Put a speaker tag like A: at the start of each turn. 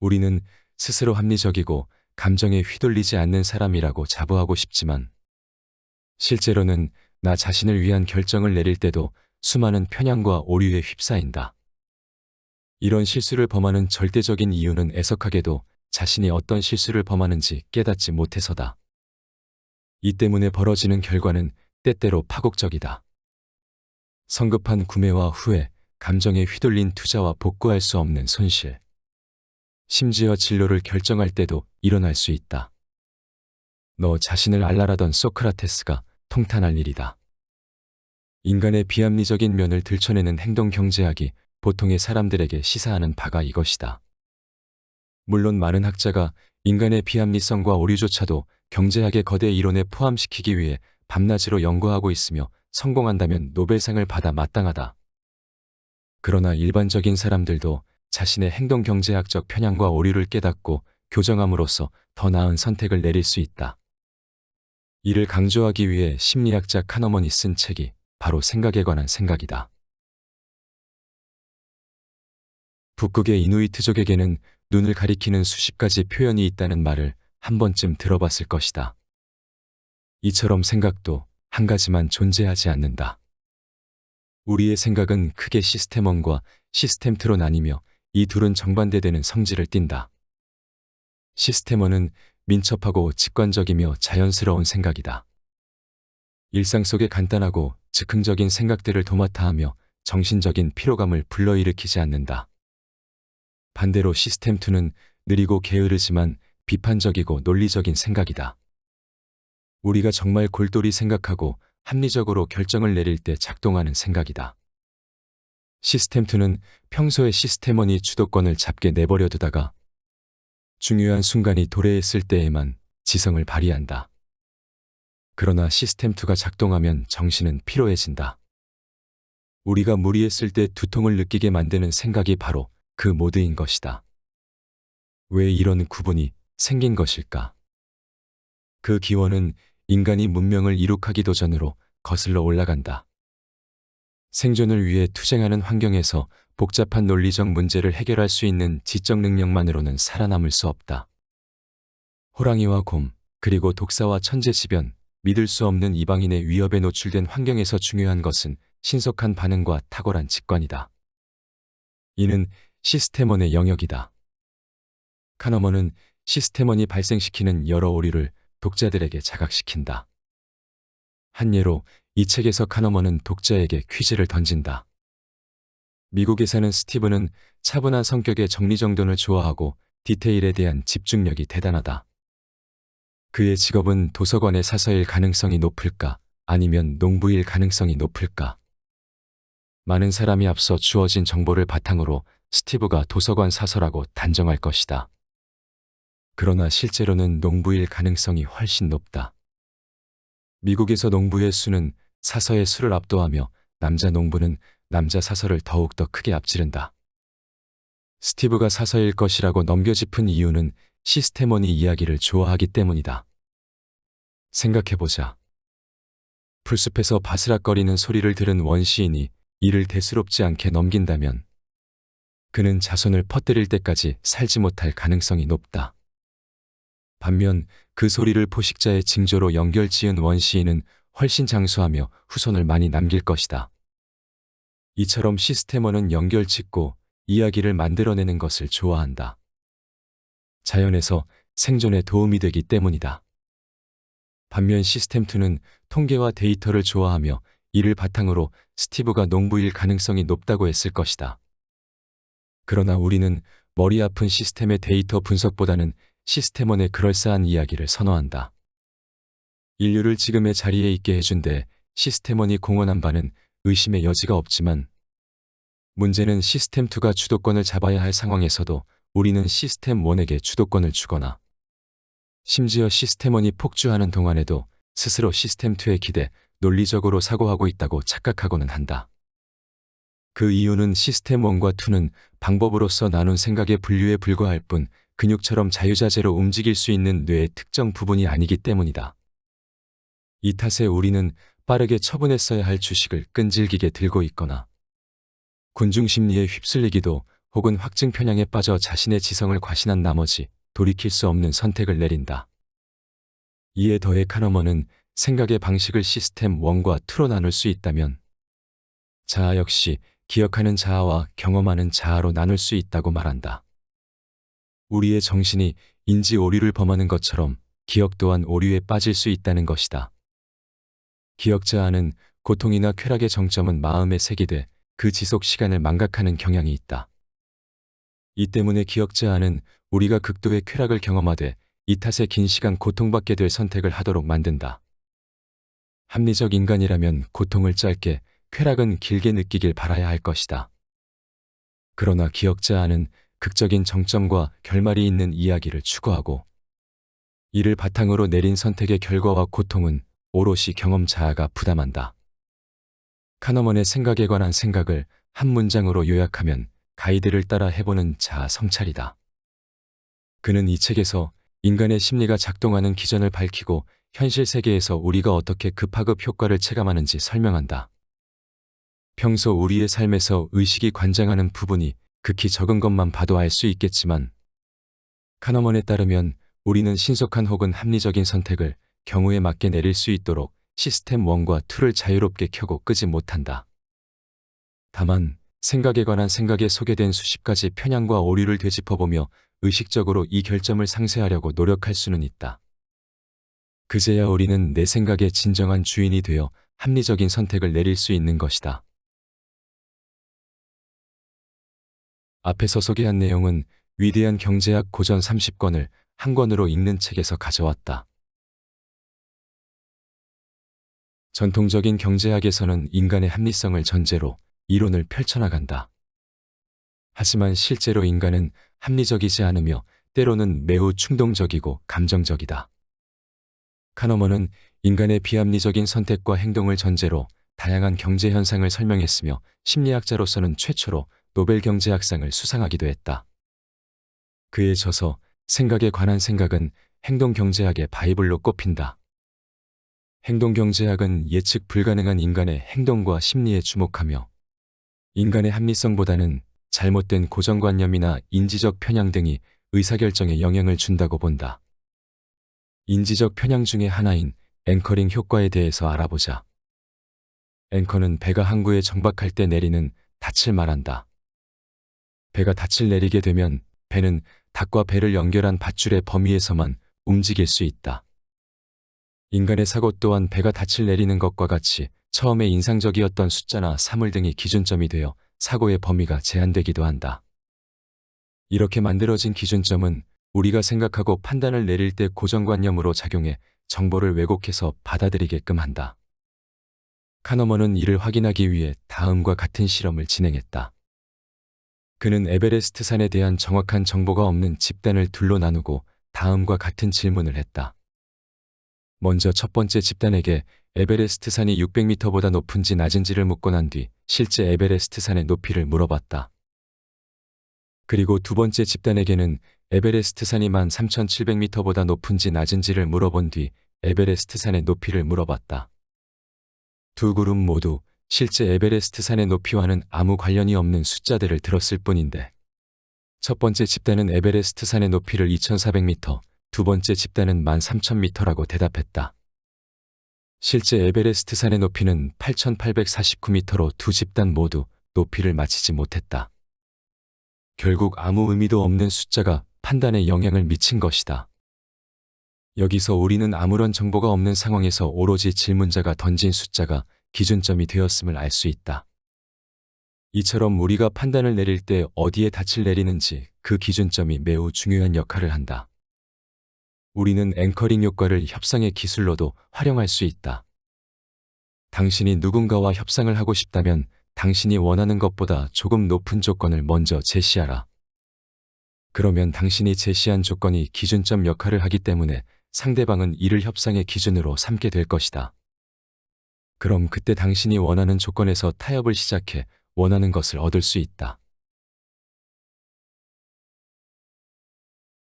A: 우리는 스스로 합리적이고 감정에 휘둘리지 않는 사람이라고 자부하고 싶지만 실제로는 나 자신을 위한 결정을 내릴 때도 수많은 편향과 오류에 휩싸인다. 이런 실수를 범하는 절대적인 이유는 애석하게도 자신이 어떤 실수를 범하는지 깨닫지 못해서다. 이 때문에 벌어지는 결과는 때때로 파국적이다. 성급한 구매와 후회, 감정에 휘둘린 투자와 복구할 수 없는 손실. 심지어 진로를 결정할 때도 일어날 수 있다. 너 자신을 알랄하던 소크라테스가 통탄할 일이다. 인간의 비합리적인 면을 들춰내는 행동 경제학이 보통의 사람들에게 시사하는 바가 이것이다. 물론 많은 학자가 인간의 비합리성과 오류조차도 경제학의 거대 이론에 포함시키기 위해 밤낮으로 연구하고 있으며 성공한다면 노벨상을 받아 마땅하다. 그러나 일반적인 사람들도 자신의 행동 경제학적 편향과 오류를 깨닫고 교정함으로써 더 나은 선택을 내릴 수 있다. 이를 강조하기 위해 심리학자 카너먼이 쓴 책이 바로 생각에 관한 생각이다. 북극의 이누이트족에게는 눈을 가리키는 수십 가지 표현이 있다는 말을 한 번쯤 들어봤을 것이다. 이처럼 생각도 한 가지만 존재하지 않는다. 우리의 생각은 크게 시스템원과 시스템트로 나뉘며 이 둘은 정반대되는 성질을 띈다. 시스템원은 민첩하고 직관적이며 자연스러운 생각이다. 일상 속의 간단하고 즉흥적인 생각들을 도맡아 하며 정신적인 피로감을 불러일으키지 않는다. 반대로 시스템 2는 느리고 게으르지만 비판적이고 논리적인 생각이다. 우리가 정말 골똘히 생각하고 합리적으로 결정을 내릴 때 작동하는 생각이다. 시스템2는 평소에 시스템원이 주도권을 잡게 내버려 두다가 중요한 순간이 도래했을 때에만 지성을 발휘한다. 그러나 시스템2가 작동하면 정신은 피로해진다. 우리가 무리했을 때 두통을 느끼게 만드는 생각이 바로 그 모드인 것이다. 왜 이런 구분이 생긴 것일까? 그 기원은 인간이 문명을 이룩하기도 전으로 거슬러 올라간다. 생존을 위해 투쟁하는 환경에서 복잡한 논리적 문제를 해결할 수 있는 지적 능력만으로는 살아남을 수 없다. 호랑이와 곰, 그리고 독사와 천재지변, 믿을 수 없는 이방인의 위협에 노출된 환경에서 중요한 것은 신속한 반응과 탁월한 직관이다. 이는 시스템원의 영역이다. 카너먼은 시스템원이 발생시키는 여러 오류를 독자들에게 자각시킨다. 한 예로 이 책에서 카너먼은 독자에게 퀴즈를 던진다. 미국에 사는 스티브는 차분한 성격의 정리정돈을 좋아하고 디테일에 대한 집중력이 대단하다. 그의 직업은 도서관의 사서일 가능성이 높을까 아니면 농부일 가능성이 높을까? 많은 사람이 앞서 주어진 정보를 바탕으로 스티브가 도서관 사서라고 단정할 것이다. 그러나 실제로는 농부일 가능성이 훨씬 높다. 미국에서 농부의 수는 사서의 수를 압도하며 남자 농부는 남자 사서를 더욱더 크게 앞지른다. 스티브가 사서일 것이라고 넘겨짚은 이유는 시스템원이 이야기를 좋아하기 때문이다. 생각해보자. 풀숲에서 바스락거리는 소리를 들은 원시인이 이를 대수롭지 않게 넘긴다면 그는 자손을 퍼뜨릴 때까지 살지 못할 가능성이 높다. 반면 그 소리를 포식자의 징조로 연결 지은 원시인은 훨씬 장수하며 후손을 많이 남길 것이다. 이처럼 시스템원은 연결 짓고 이야기를 만들어내는 것을 좋아한다. 자연에서 생존에 도움이 되기 때문이다. 반면 시스템2는 통계와 데이터를 좋아하며 이를 바탕으로 스티브가 농부일 가능성이 높다고 했을 것이다. 그러나 우리는 머리 아픈 시스템의 데이터 분석보다는 시스템원의 그럴싸한 이야기를 선호한다. 인류를 지금의 자리에 있게 해준데 시스템원이 공헌한 바는 의심의 여지가 없지만 문제는 시스템2가 주도권을 잡아야 할 상황에서도 우리는 시스템1에게 주도권을 주거나 심지어 시스템1이 폭주하는 동안에도 스스로 시스템2에 기대 논리적으로 사고하고 있다고 착각하고는 한다. 그 이유는 시스템1과 2는 방법으로서 나눈 생각의 분류에 불과할 뿐 근육처럼 자유자재로 움직일 수 있는 뇌의 특정 부분이 아니기 때문이다. 이 탓에 우리는 빠르게 처분했어야 할 주식을 끈질기게 들고 있거나 군중심리에 휩쓸리기도 혹은 확증 편향에 빠져 자신의 지성을 과신한 나머지 돌이킬 수 없는 선택을 내린다. 이에 더해 카너먼은 생각의 방식을 시스템 1과 2로 나눌 수 있다면 자아 역시 기억하는 자아와 경험하는 자아로 나눌 수 있다고 말한다. 우리의 정신이 인지 오류를 범하는 것처럼 기억 또한 오류에 빠질 수 있다는 것이다. 기억 자아는 고통이나 쾌락의 정점은 마음에 새기되 그 지속 시간을 망각하는 경향이 있다. 이 때문에 기억 자아는 우리가 극도의 쾌락을 경험하되 이 탓에 긴 시간 고통받게 될 선택을 하도록 만든다. 합리적 인간이라면 고통을 짧게, 쾌락은 길게 느끼길 바라야 할 것이다. 그러나 기억 자아는 극적인 정점과 결말이 있는 이야기를 추구하고 이를 바탕으로 내린 선택의 결과와 고통은 오롯이 경험 자아가 부담한다. 카너먼의 생각에 관한 생각을 한 문장으로 요약하면 가이드를 따라 해보는 자아 성찰이다. 그는 이 책에서 인간의 심리가 작동하는 기전을 밝히고 현실 세계에서 우리가 어떻게 급하급 효과를 체감하는지 설명한다. 평소 우리의 삶에서 의식이 관장하는 부분이 극히 적은 것만 봐도 알 수 있겠지만 카너먼에 따르면 우리는 신속한 혹은 합리적인 선택을 경우에 맞게 내릴 수 있도록 시스템 1과 2를 자유롭게 켜고 끄지 못한다. 다만 생각에 관한 생각에 소개된 수십 가지 편향과 오류를 되짚어보며 의식적으로 이 결점을 상쇄하려고 노력할 수는 있다. 그제야 우리는 내 생각의 진정한 주인이 되어 합리적인 선택을 내릴 수 있는 것이다. 앞에서 소개한 내용은 위대한 경제학 고전 30권을 한 권으로 읽는 책에서 가져왔다. 전통적인 경제학에서는 인간의 합리성을 전제로 이론을 펼쳐나간다. 하지만 실제로 인간은 합리적이지 않으며 때로는 매우 충동적이고 감정적이다. 카너먼은 인간의 비합리적인 선택과 행동을 전제로 다양한 경제 현상을 설명했으며 심리학자로서는 최초로 노벨 경제학상을 수상하기도 했다. 그에 져서 생각에 관한 생각은 행동 경제학의 바이블로 꼽힌다. 행동경제학은 예측 불가능한 인간의 행동과 심리에 주목하며 인간의 합리성보다는 잘못된 고정관념이나 인지적 편향 등이 의사결정에 영향을 준다고 본다. 인지적 편향 중의 하나인 앵커링 효과에 대해서 알아보자. 앵커는 배가 항구에 정박할 때 내리는 닻을 말한다. 배가 닻을 내리게 되면 배는 닭과 배를 연결한 밧줄의 범위에서만 움직일 수 있다. 인간의 사고 또한 배가 닻을 내리는 것과 같이 처음에 인상적이었던 숫자나 사물 등이 기준점이 되어 사고의 범위가 제한되기도 한다. 이렇게 만들어진 기준점은 우리가 생각하고 판단을 내릴 때 고정관념으로 작용해 정보를 왜곡해서 받아들이게끔 한다. 카너먼은 이를 확인하기 위해 다음과 같은 실험을 진행했다. 그는 에베레스트 산에 대한 정확한 정보가 없는 집단을 둘로 나누고 다음과 같은 질문을 했다. 먼저 첫 번째 집단에게 에베레스트 산이 600m보다 높은지 낮은지를 묻고 난 뒤 실제 에베레스트 산의 높이를 물어봤다. 그리고 두 번째 집단에게는 에베레스트 산이 13,700m보다 높은지 낮은지를 물어본 뒤 에베레스트 산의 높이를 물어봤다. 두 그룹 모두 실제 에베레스트 산의 높이와는 아무 관련이 없는 숫자들을 들었을 뿐인데 첫 번째 집단은 에베레스트 산의 높이를 2,400m, 두 번째 집단은 13,000m라고 대답했다. 실제 에베레스트 산의 높이는 8,849m로 두 집단 모두 높이를 맞히지 못했다. 결국 아무 의미도 없는 숫자가 판단에 영향을 미친 것이다. 여기서 우리는 아무런 정보가 없는 상황에서 오로지 질문자가 던진 숫자가 기준점이 되었음을 알 수 있다. 이처럼 우리가 판단을 내릴 때 어디에 닻을 내리는지 그 기준점이 매우 중요한 역할을 한다. 우리는 앵커링 효과를 협상의 기술로도 활용할 수 있다. 당신이 누군가와 협상을 하고 싶다면 당신이 원하는 것보다 조금 높은 조건을 먼저 제시하라. 그러면 당신이 제시한 조건이 기준점 역할을 하기 때문에 상대방은 이를 협상의 기준으로 삼게 될 것이다. 그럼 그때 당신이 원하는 조건에서 타협을 시작해 원하는 것을 얻을 수 있다.